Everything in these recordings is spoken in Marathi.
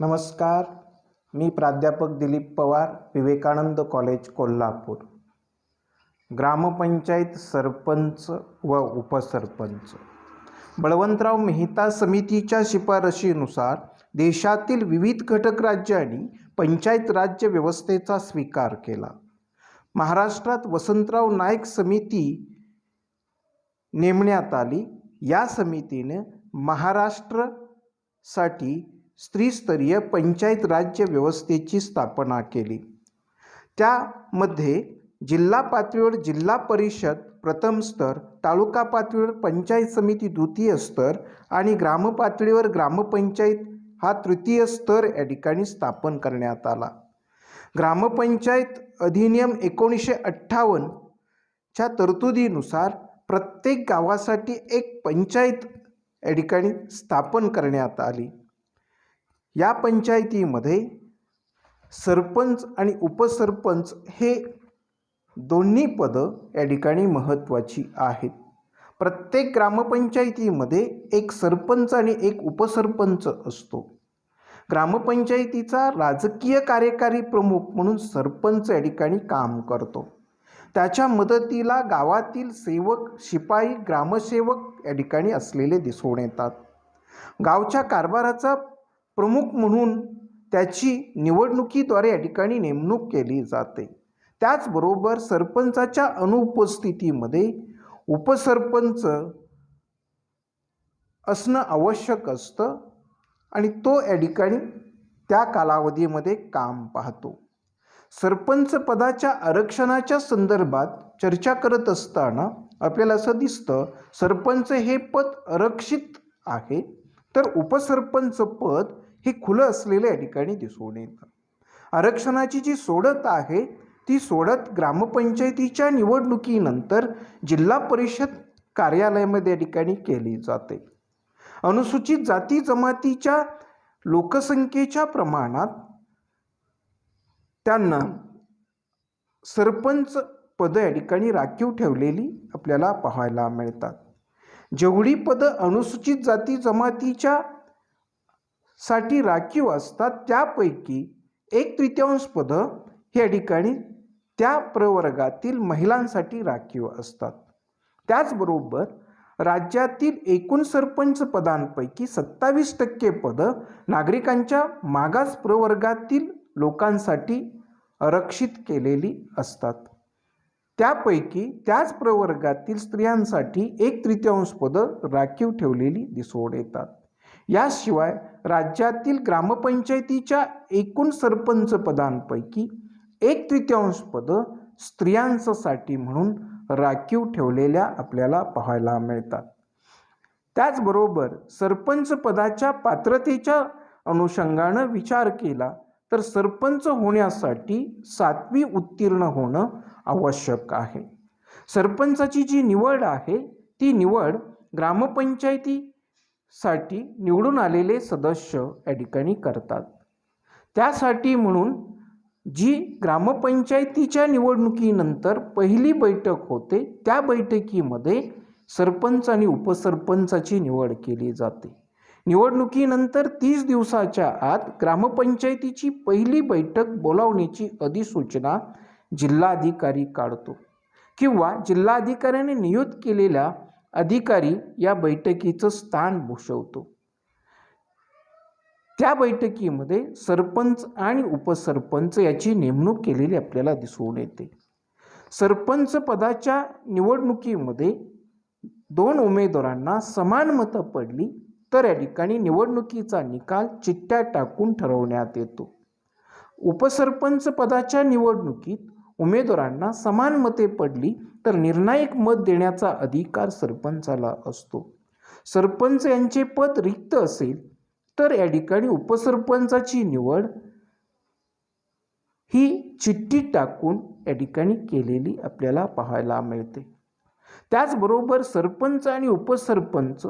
नमस्कार मी प्राध्यापक दिलीप पवार विवेकानंद कॉलेज कोल्हापूर. ग्रामपंचायत सरपंच व उपसरपंच. बळवंतराव मेहता समितीच्या शिफारशीनुसार देशातील विविध घटक राज्यांनी पंचायत राज्य व्यवस्थेचा स्वीकार केला. महाराष्ट्रात वसंतराव नाईक समिती नेमण्यात आली. या समितीने महाराष्ट्रसाठी स्त्रीस्तरीय पंचायत राज्य व्यवस्थेची स्थापना केली. त्यामध्ये जिल्हा पातळीवर जिल्हा परिषद प्रथम स्तर तालुका पातळीवर पंचायत समिती द्वितीय स्तर आणि ग्रामपातळीवर ग्रामपंचायत हा तृतीय स्तर या ठिकाणी स्थापन करण्यात आला. ग्रामपंचायत अधिनियम एकोणीसशे अठ्ठावन्नच्या तरतुदीनुसार प्रत्येक गावासाठी एक पंचायत या ठिकाणी स्थापन करण्यात आली. या पंचायतीमध्ये सरपंच आणि उपसरपंच हे दोन्ही पदं या ठिकाणी महत्त्वाची आहेत. प्रत्येक ग्रामपंचायतीमध्ये एक सरपंच आणि एक उपसरपंच असतो. ग्रामपंचायतीचा राजकीय कार्यकारी प्रमुख म्हणून सरपंच या ठिकाणी काम करतो. त्याच्या मदतीला गावातील सेवक शिपाई ग्रामसेवक या ठिकाणी असलेले दिसून येतात. गावच्या कारभाराचा प्रमुख म्हणून त्याची निवडणुकीद्वारे या ठिकाणी नेमणूक केली जाते. त्याचबरोबर सरपंचाच्या अनुपस्थितीमध्ये उपसरपंच असणं आवश्यक असतं आणि तो या ठिकाणी त्या कालावधीमध्ये काम पाहतो. सरपंच पदाच्या आरक्षणाच्या संदर्भात चर्चा करत असताना आपल्याला असं दिसतं सरपंच हे पद आरक्षित आहे तर उपसरपंच पद हे खुलं असलेल्या ठिकाणी दिसून येतं. आरक्षणाची जी सोडत आहे ती सोडत ग्रामपंचायतीच्या निवडणुकीनंतर जिल्हा परिषद कार्यालयामध्ये या ठिकाणी केली जाते. अनुसूचित जाती जमातीच्या लोकसंख्येच्या प्रमाणात त्यांना सरपंच पदं या ठिकाणी राखीव ठेवलेली आपल्याला पाहायला मिळतात. जेवढी पदं अनुसूचित जाती जमातीच्या साठी राखीव असतात. त्यापैकी एक तृतीयांश पदं या ठिकाणी त्या प्रवर्गातील महिलांसाठी राखीव असतात. त्याचबरोबर राज्यातील एकूण सरपंच पदांपैकी सत्तावीस टक्के पदं नागरिकांच्या मागास प्रवर्गातील लोकांसाठी आरक्षित केलेली असतात. त्यापैकी त्याच प्रवर्गातील स्त्रियांसाठी एक तृतीयांश पदं राखीव ठेवलेली दिसून येतात. याशिवाय राज्यातील ग्रामपंचायतीच्या एकूण सरपंच पदांपैकी एक तृतीयांश पदं स्त्रियांसाठी म्हणून राखीव ठेवलेल्या आपल्याला पाहायला मिळतात. त्याचबरोबर सरपंच पदाच्या पात्रतेच्या अनुषंगानं विचार केला तर सरपंच होण्यासाठी सातवी उत्तीर्ण होणं आवश्यक आहे. सरपंचाची जी निवड आहे ती निवड ग्रामपंचायती साठी निवडून आलेले सदस्य या ठिकाणी करतात. त्यासाठी म्हणून जी ग्रामपंचायतीच्या निवडणुकीनंतर पहिली बैठक होते त्या बैठकीमध्ये सरपंच आणि उपसरपंचाची निवड केली जाते. निवडणुकीनंतर तीस दिवसाच्या आत ग्रामपंचायतीची पहिली बैठक बोलावण्याची अधिसूचना जिल्हाधिकारी काढतो किंवा जिल्हाधिकाऱ्याने नियुक्त केलेल्या अधिकारी या बैठकीचं स्थान भूषवतो. त्या बैठकीमध्ये सरपंच आणि उपसरपंच याची नेमणूक केलेली आपल्याला दिसून येते. सरपंच पदाच्या निवडणुकीमध्ये दोन उमेदवारांना समान मतं पडली तर या ठिकाणी निवडणुकीचा निकाल चिठ्ठ्या टाकून ठरवण्यात येतो. उपसरपंच पदाच्या निवडणुकीत उमेदवारांना समान मते पडली तर निर्णायक मत देण्याचा अधिकार सरपंचाला असतो. सरपंच यांचे पद रिक्त असेल तर या ठिकाणी उपसरपंचाची निवड ही चिठ्ठी टाकून या ठिकाणी केलेली आपल्याला पाहायला मिळते. त्याचबरोबर सरपंच आणि उपसरपंच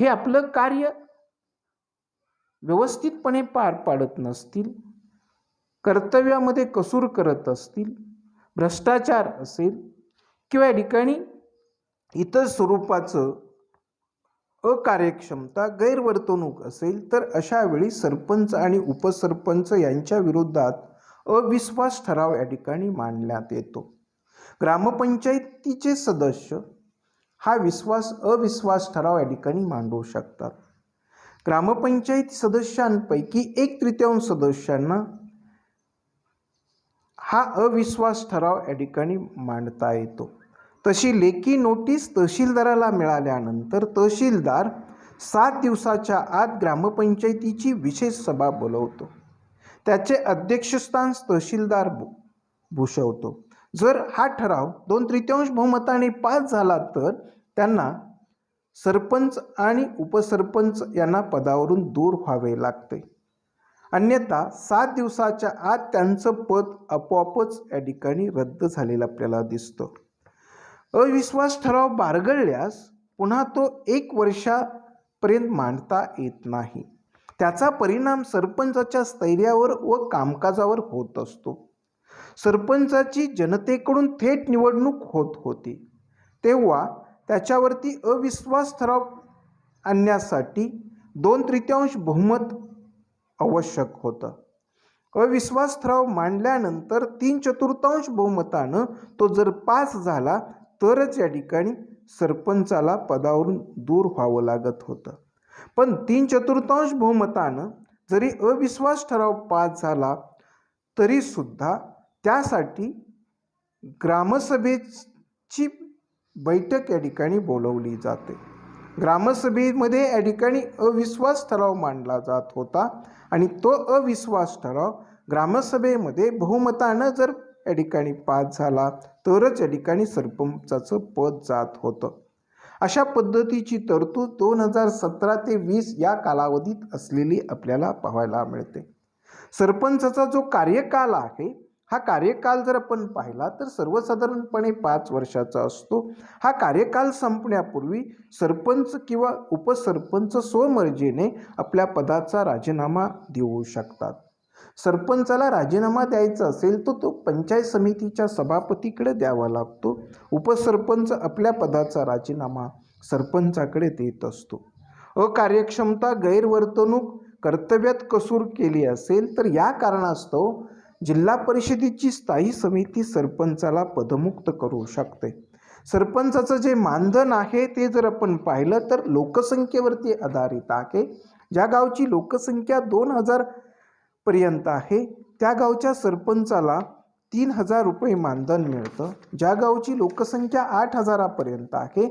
हे आपलं कार्य व्यवस्थितपणे पार पाडत नसतील कर्तव्यामध्ये कसूर करत असतील भ्रष्टाचार असेल किंवा या ठिकाणी इतर स्वरूपाचं अकार्यक्षमता गैरवर्तणूक असेल तर अशा वेळी सरपंच आणि उपसरपंच यांच्या विरोधात अविश्वास ठराव या ठिकाणी मांडण्यात येतो. ग्रामपंचायतीचे सदस्य हा विश्वास अविश्वास ठराव या ठिकाणी मांडू शकतात. ग्रामपंचायत सदस्यांपैकी एक तृतीयांश सदस्यांना हा अविश्वास ठराव या ठिकाणी मांडता येतो. तशी लेखी नोटीस तहसीलदाराला मिळाल्यानंतर तहसीलदार सात दिवसाच्या आत ग्रामपंचायतीची विशेष सभा बोलवतो. त्याचे अध्यक्षस्थान तहसीलदार भूषवतो. जर हा ठराव दोन तृतीयांश बहुमताने पास झाला तर त्यांना सरपंच आणि उपसरपंच यांना पदावरून दूर व्हावे लागते. अन्यथा सात दिवसाच्या आत त्यांचं पद आपोआपच या ठिकाणी रद्द झालेलं आपल्याला दिसतं. अविश्वास ठराव बारगळल्यास पुन्हा तो एक वर्षापर्यंत मांडता येत नाही. त्याचा परिणाम सरपंचाच्या स्थैर्यावर व कामकाजावर होत असतो. सरपंचाची जनतेकडून थेट निवडणूक होत होती. तेव्हा त्याच्यावरती अविश्वास ठराव आणण्यासाठी दोन तृतीयांश बहुमत आवश्यक होतं. अविश्वास ठराव मांडल्यानंतर तीन चतुर्थांश बहुमतानं तो जर पास झाला तरच या ठिकाणी सरपंचाला पदावरून दूर व्हावं लागत होतं. पण तीन चतुर्थांश बहुमतानं जरी अविश्वास ठराव पास झाला तरीसुद्धा त्यासाठी ग्रामसभेची बैठक या ठिकाणी बोलवली जाते. ग्रामसभेमध्ये या ठिकाणी अविश्वास ठराव मांडला जात होता. आणि तो अविश्वास ठराव ग्रामसभेमध्ये बहुमतानं जर या ठिकाणी पास झाला तरच या ठिकाणी सरपंचाचं पद जात होतं. अशा पद्धतीची तरतूद दोन हजार सतरा ते वीस या कालावधीत असलेली आपल्याला पाहायला मिळते. सरपंचाचा जो कार्यकाल आहे हा कार्यकाल जर आपण पाहिला तर सर्वसाधारणपणे पाच वर्षाचा असतो. हा कार्यकाल संपण्यापूर्वी सरपंच किंवा उपसरपंच स्वमर्जीने आपल्या पदाचा राजीनामा देऊ शकतात. सरपंचाला राजीनामा द्यायचा असेल तर तो पंचायत समितीच्या सभापतीकडे द्यावा लागतो. उपसरपंच आपल्या पदाचा राजीनामा सरपंचाकडे देत असतो. अकार्यक्षमता गैरवर्तणूक कर्तव्यात कसूर केली असेल तर या कारणास्तव जिल्हा परिषदेची स्थायी समिती सरपंचाला पदमुक्त करू शकते. सरपंचाचं जे मानधन आहे ते जर आपण पाहिलं तर लोकसंख्येवरती आधारित आहे. ज्या गावची लोकसंख्या दोन हजार पर्यंत आहे त्या गावच्या सरपंचाला तीन हजार रुपये मानधन मिळतं. ज्या गावची लोकसंख्या आठ हजारापर्यंत आहे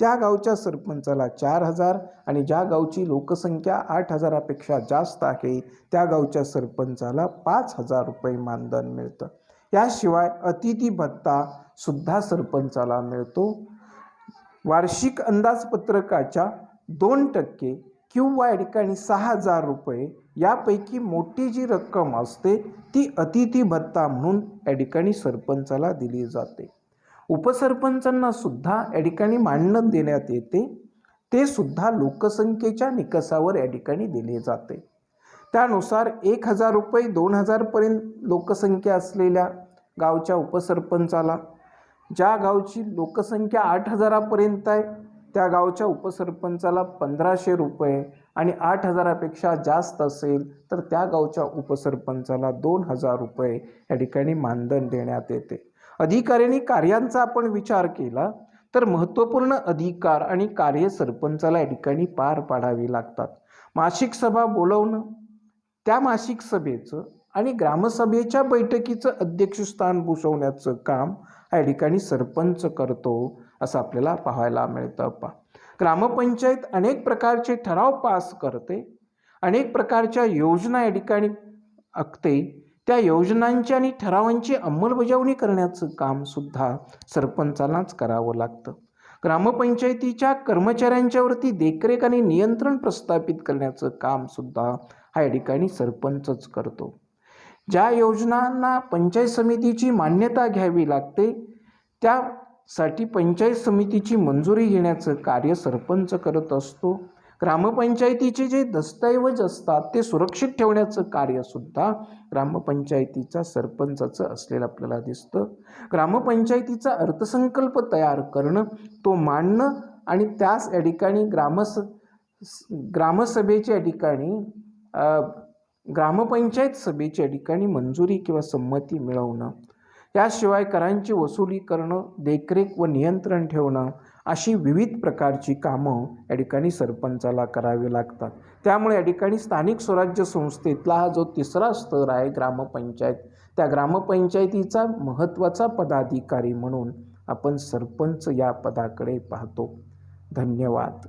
त्या गावच्या सरपंचाला चार हजार आणि ज्या गावची लोकसंख्या आठ हजारापेक्षा जास्त आहे त्या गावच्या सरपंचाला पाच हजार रुपये मानधन मिळतं. याशिवाय अतिथी भत्ता सुद्धा सरपंचाला मिळतो. वार्षिक अंदाजपत्रकाच्या दोन टक्के किंवा या ठिकाणी सहा हजार रुपये यापैकी मोठी जी रक्कम असते ती अतिथी भत्ता म्हणून या ठिकाणी सरपंचाला दिली जाते. उपसरपंचांना सुद्धा या ठिकाणी मांडण देण्यात येते. ते सुद्धा लोकसंख्येच्या निकषावर या ठिकाणी दिले जाते. त्यानुसार एक हजार रुपये दोन हजारपर्यंत लोकसंख्या असलेल्या गावच्या उपसरपंचाला ज्या गावची लोकसंख्या आठ हजारापर्यंत आहे त्या गावच्या उपसरपंचाला पंधराशे रुपये आणि आठ हजारापेक्षा जास्त असेल तर त्या गावच्या उपसरपंचाला दोन हजार रुपये या ठिकाणी मानधन देण्यात येते. अधिकाऱ्यांनी कार्यांचा आपण विचार केला तर महत्त्वपूर्ण अधिकार आणि कार्य सरपंचाला या ठिकाणी पार पाडावी लागतात. मासिक सभा बोलवणं त्या मासिक सभेचं आणि ग्रामसभेच्या बैठकीचं अध्यक्षस्थान भूषवण्याचं काम या ठिकाणी सरपंच करतो असं आपल्याला पाहायला मिळतं. पा ग्रामपंचायत अनेक प्रकारचे ठराव पास करते अनेक प्रकारच्या योजना या ठिकाणी आखते त्या योजनांची आणि ठरावांची अंमलबजावणी करण्याचं कामसुद्धा सरपंचालाच करावं लागतं. ग्रामपंचायतीच्या कर्मचाऱ्यांच्यावरती देखरेख आणि नियंत्रण प्रस्थापित करण्याचं कामसुद्धा हा या ठिकाणी सरपंचच करतो. ज्या योजनांना पंचायत समितीची मान्यता घ्यावी लागते त्यासाठी पंचायत समितीची मंजुरी घेण्याचं कार्य सरपंच करत असतो. ग्रामपंचायतीचे जे दस्तऐवज असतात ते सुरक्षित ठेवण्याचं कार्यसुद्धा ग्रामपंचायतीचा सरपंचाचं असलेलं आपल्याला दिसतं. ग्रामपंचायतीचा अर्थसंकल्प तयार करणं तो मांडणं आणि त्याच या ठिकाणी ग्रामस ग्रामसभेच्या ठिकाणी ग्रामपंचायत सभेच्या ठिकाणी मंजुरी किंवा संमती मिळवणं. याशिवाय करांची वसुली करणं देखरेख व नियंत्रण ठेवणं अशी विविध प्रकारची कामं या ठिकाणी सरपंचाला करावी लागतात. त्यामुळे या ठिकाणी स्थानिक स्वराज्य संस्थेतला हा जो तिसरा स्तर आहे ग्रामपंचायत त्या ग्रामपंचायतीचा महत्त्वाचा पदाधिकारी म्हणून आपण सरपंच या पदाकडे पाहतो. धन्यवाद.